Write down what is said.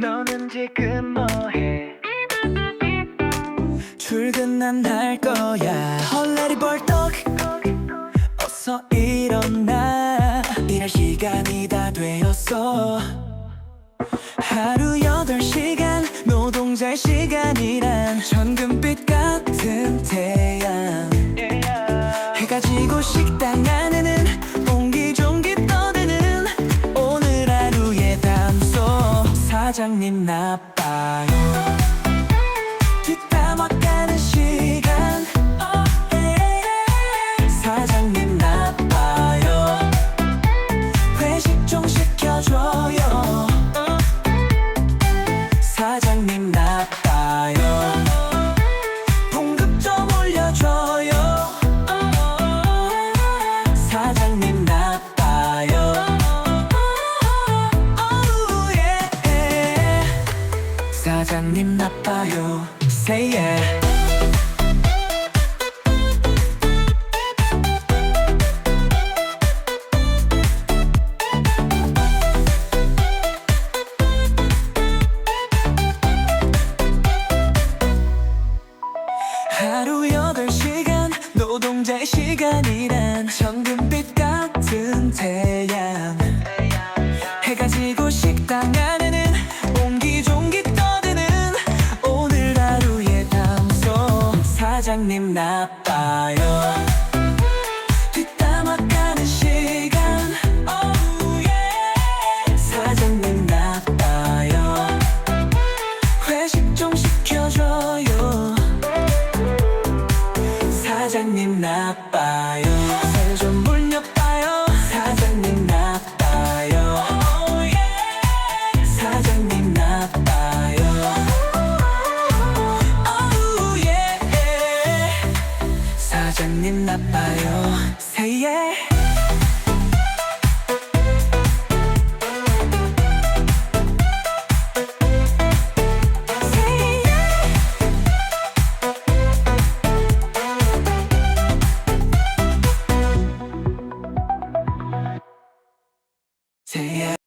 너는 지금 뭐해? 출근 난 할 거야. 헐레리 벌떡. 어서 일어나. 일할 시간이 다 되었어. 하루 여덟 시간 노동자의 시간이란 천금빛 같은 태양. 해가 지고 식당 안 사장님 나빠요. 뒷담화 사장님 나빠요. Say yeah. 하루 여덟 시간 노동자의 시간이란 천금빛 같은 태양. 해가 지고 식당 안에 사장님 나빠요. 뒷담화가는 시간. 오우, 예. 사장님 나빠요. 회식 좀 시켜줘요. 사장님 나빠요 사장님 나빠요 Say yeah